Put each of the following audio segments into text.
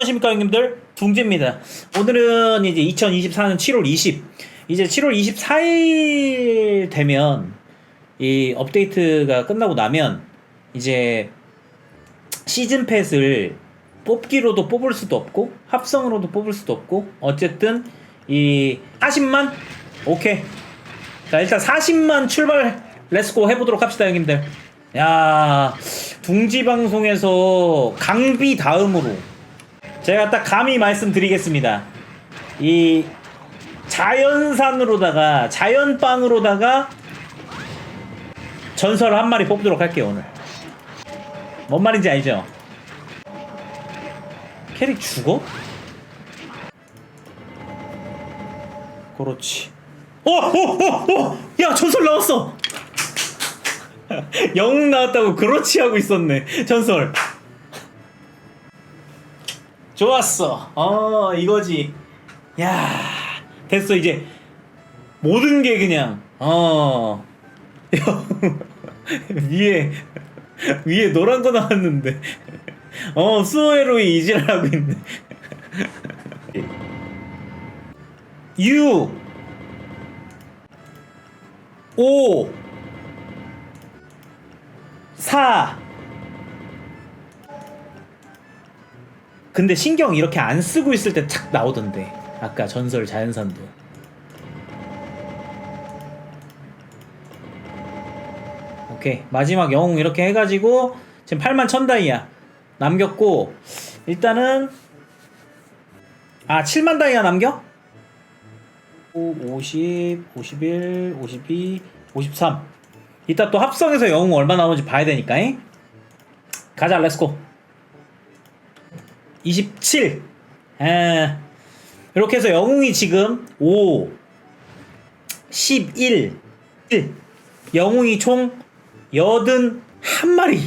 안녕하십니까 형님들? 둥지입니다. 오늘은 이제 2024년 7월 20 이제 7월 24일 되면 이 업데이트가 끝나고 나면 이제 시즌 패스를 뽑기로도 뽑을 수도 없고 합성으로도 뽑을 수도 없고 어쨌든 이 40만? 오케이. 자 일단 40만 출발 렛츠고 해보도록 합시다 형님들. 야 둥지 방송에서 강비 다음으로 제가 딱 감히 말씀드리겠습니다. 이 자연산으로다가 자연빵으로다가 전설 한 마리 뽑도록 할게요 오늘. 뭔 말인지 알죠? 캐릭 죽어? 그렇지. 어, 어, 어, 어! 야, 전설 나왔어! 영웅 나왔다고 그렇지 하고 있었네. 전설. 좋았어. 어, 이거지. 야, 됐어, 이제. 모든 게 그냥, 어. 위에, 위에 노란 거 나왔는데. 어, 수호에로이 이질하고 있네. 6 5 4 근데 신경 이렇게 안 쓰고 있을 때 착 나오던데. 아까 전설 자연산도. 오케이. 마지막 영웅 이렇게 해가지고 지금 8만 1000다이아 남겼고 일단은 아 7만 다이아 남겨? 50, 51, 52, 53 이따 또 합성해서 영웅 얼마 나오는지 봐야 되니까 잉? 가자 렛츠고 27. 에, 이렇게 해서 영웅이 지금 5, 11, 1. 영웅이 총 81마리.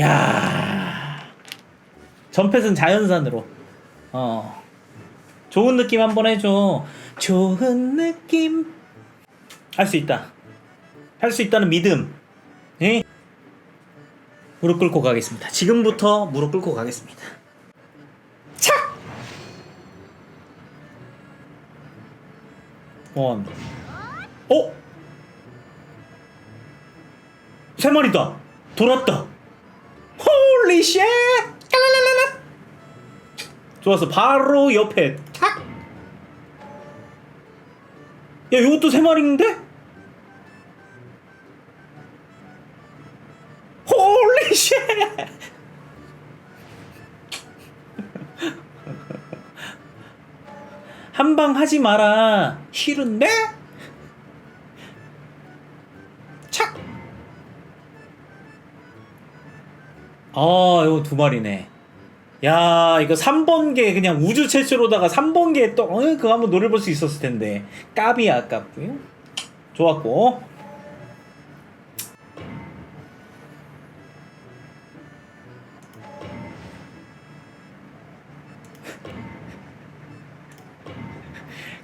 야 전패는 자연산으로. 어. 좋은 느낌 한번 해줘. 좋은 느낌. 할 수 있다. 할 수 있다는 믿음. 예? 무릎 꿇고 가겠습니다. 지금부터 무릎 꿇고 가겠습니다. 착! 원. 어? 세 마리다. 돌았다. 홀리 쉣! 깔랄랄랄라. 좋았어. 바로 옆에 탁. 야, 이것도 세 마리인데? 한방 하지 마라. 싫은데? 착! 아, 이거 두 마리네. 야, 이거 3번계 그냥 우주 최초로다가 3번계 또, 어, 그거 한번 노려볼 수 있었을 텐데. 까비야, 아깝고요. 좋았고.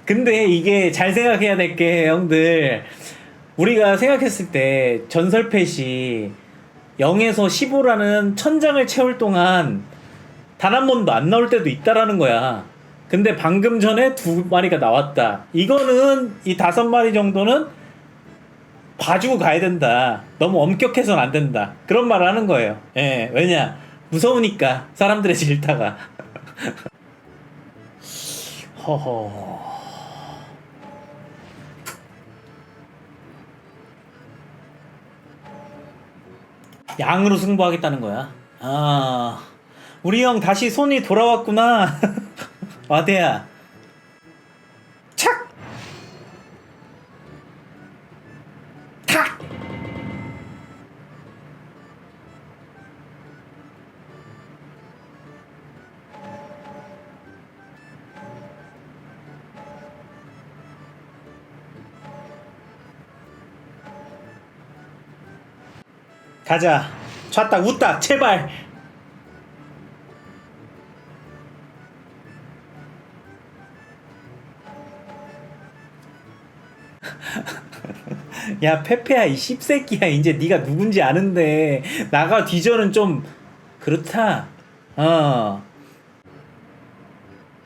근데 이게 잘 생각해야 될 게 형들 우리가 생각했을 때 전설 펫이 0에서 15라는 천장을 채울 동안 단 한 번도 안 나올 때도 있다라는 거야. 근데 방금 전에 두 마리가 나왔다. 이거는 이 다섯 마리 정도는 봐주고 가야 된다. 너무 엄격해서는 안 된다. 그런 말을 하는 거예요. 예, 왜냐? 무서우니까 사람들의 질타가. 허허. 양으로 승부하겠다는 거야. 아, 우리 형 다시 손이 돌아왔구나. 와대야. 가자. 좌딱 웃딱 제발. 야 페페야 이 씹새끼야. 이제 네가 누군지 아는데. 나가 뒤져는 좀 그렇다. 어.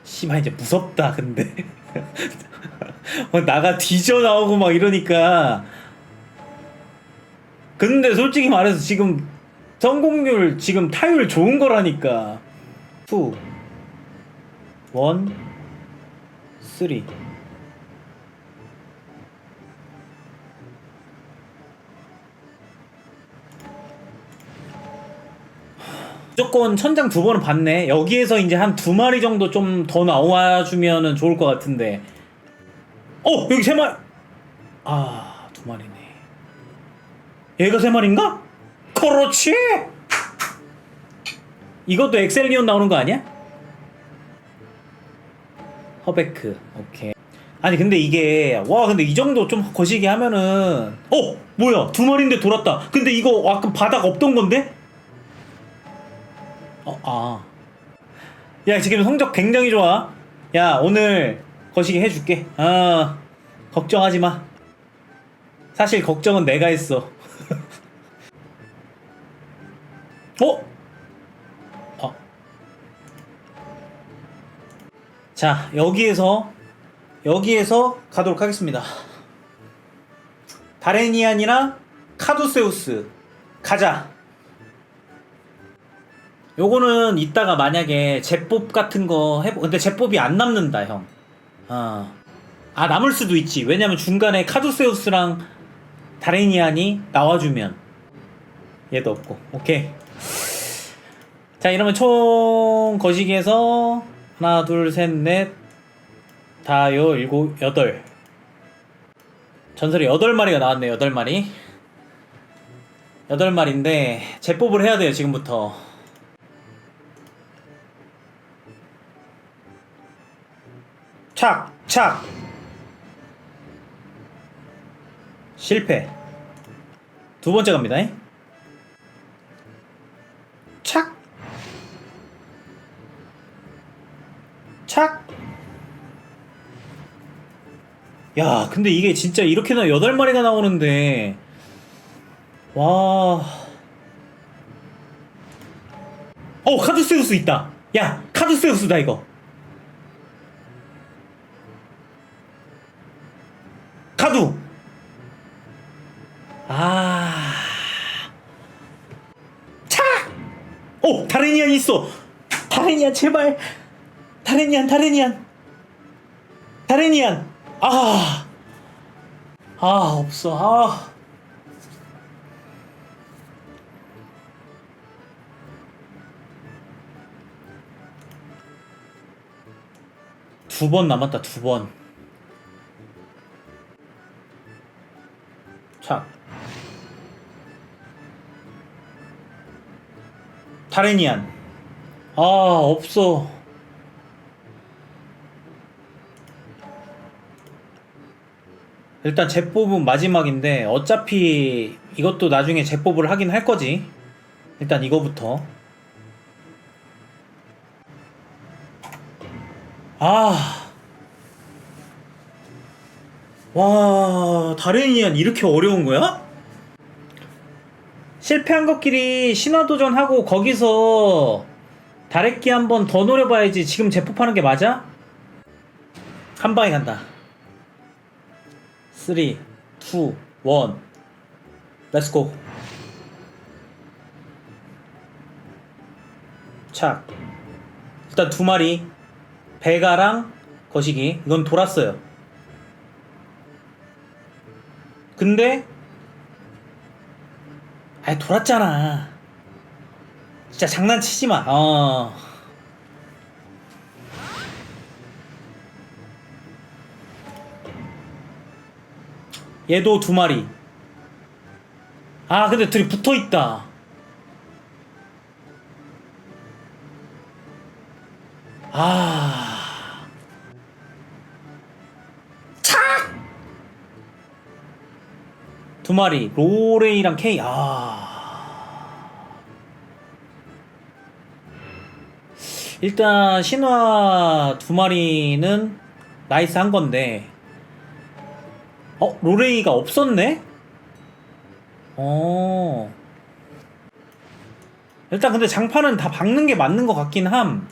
씨발 이제 무섭다 근데. 어, 나가 뒤져 나오고 막 이러니까 근데 솔직히 말해서 지금 성공률 지금 타율 좋은 거라니까 2 1 3 무조건 천장 두 번은 봤네. 여기에서 이제 한 두 마리 정도 좀 더 나와주면은 좋을 것 같은데. 어 여기 세 마리. 아두 마리네. 얘가 세 마리인가? 그렇지. 이것도 엑셀리온 나오는 거 아니야? 허베크 오케이. 아니 근데 이게 와 근데 이 정도 좀 거시기 하면은 어 뭐야 두 마리인데 돌았다. 근데 이거 아까 바닥 없던 건데? 어, 아. 야, 지금 성적 굉장히 좋아. 야, 오늘 거시기 해줄게. 아, 걱정하지 마. 사실 걱정은 내가 했어. 어? 어. 자, 여기에서, 여기에서 가도록 하겠습니다. 다레니안이나 카두세우스. 가자. 요거는 이따가 만약에 제법 같은 거 해보 근데 제법이 안 남는다 형. 아. 아 남을 수도 있지. 왜냐면 중간에 카두세우스랑 다레니안이 나와주면 얘도 없고. 오케이. 자 이러면 총 거시기에서 하나 둘 셋 넷 다요 일곱 여덟 전설이 여덟 마리가 나왔네요. 여덟 마리. 여덟 마리인데 제법을 해야 돼요 지금부터. 착, 착. 실패. 두 번째 갑니다. 착. 야, 근데 이게 진짜 이렇게나 여덟 마리가 나오는데. 와. 어, 카드세우스 있다. 야, 카드세우스다, 이거. 카두. 아. 차. 오, 다레니안 있어. 다레니안 제발. 다레니안, 다레니안. 다레니안. 아. 아, 없어. 아. 두 번 남았다, 두 번. 자. 타레니안. 아, 없어. 일단 재뽑은 마지막인데 어차피 이것도 나중에 재뽑을 하긴 할 거지. 일단 이거부터. 아. 와, 다레니안 이렇게 어려운 거야? 실패한 것끼리 신화도전하고 거기서 다래끼 한번 더 노려봐야지 지금 제폭하는 게 맞아? 한 방에 간다 3, 2, 1 렛츠고 착 일단 두 마리. 베가랑 거시기. 이건 돌았어요. 근데 아이 돌았잖아. 진짜 장난치지 마. 어. 얘도 두 마리. 아 근데 둘이 붙어있다. 아. 두 마리. 로레이랑 케이. 아. 일단 신화 두 마리는 나이스 한 건데 어 로레이가 없었네? 어. 일단 근데 장판은 다 박는 게 맞는 것 같긴 함.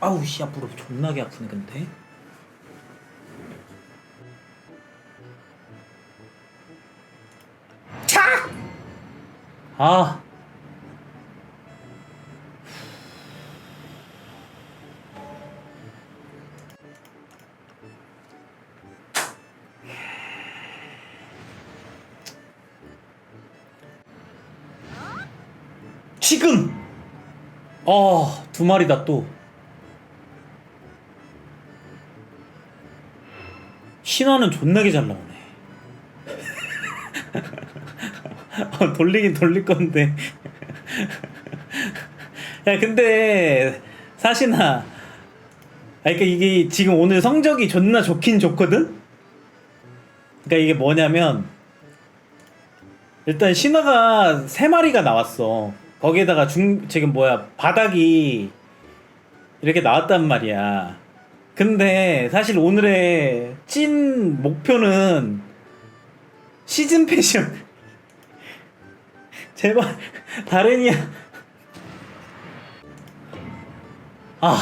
아우 씨 앞으로 존나게 아프네 근데. 착! 아 두 마리다 또. 신화는 존나게 잘 나오네. 어, 돌리긴 돌릴 건데. 야 근데 사신아 아 그러니까 이게 지금 오늘 성적이 존나 좋긴 좋거든? 그러니까 이게 뭐냐면 일단 신화가 세 마리가 나왔어. 거기에다가 중 지금 뭐야 바닥이 이렇게 나왔단 말이야. 근데 사실 오늘의 찐 목표는 시즌 패션. 제발 다른이야. 아.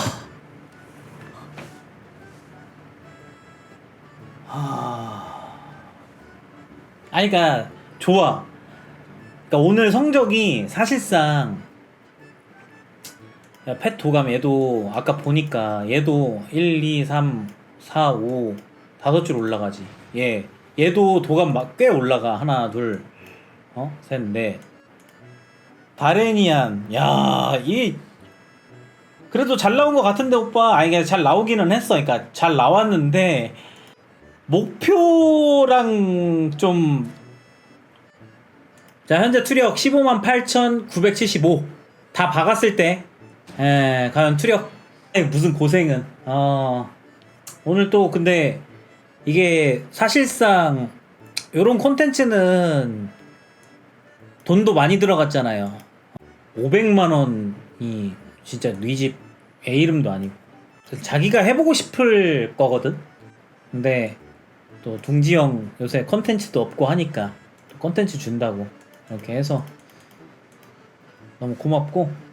아. 아니 그니까 좋아. 그러니까 오늘 성적이 사실상 야, 펫 도감 얘도 아까 보니까 얘도 1, 2, 3, 4, 5 다섯 줄 올라가지. 얘 얘도 도감 막 꽤 올라가. 하나, 둘, 어, 셋, 넷. 바레니안, 야, 이 그래도 잘 나온 것 같은데 오빠. 아니 그냥 잘 나오기는 했어. 그러니까 잘 나왔는데 목표랑 좀 자, 현재 투력 15만 8,975. 다 박았을 때, 에, 과연 투력, 에, 무슨 고생은. 어, 오늘 또 근데 이게 사실상 요런 콘텐츠는 돈도 많이 들어갔잖아요. 500만 원이 진짜 뉘집 애 이름도 아니고. 자기가 해보고 싶을 거거든? 근데 또 둥지형 요새 컨텐츠도 없고 하니까 또 컨텐츠 준다고 이렇게 해서 너무 고맙고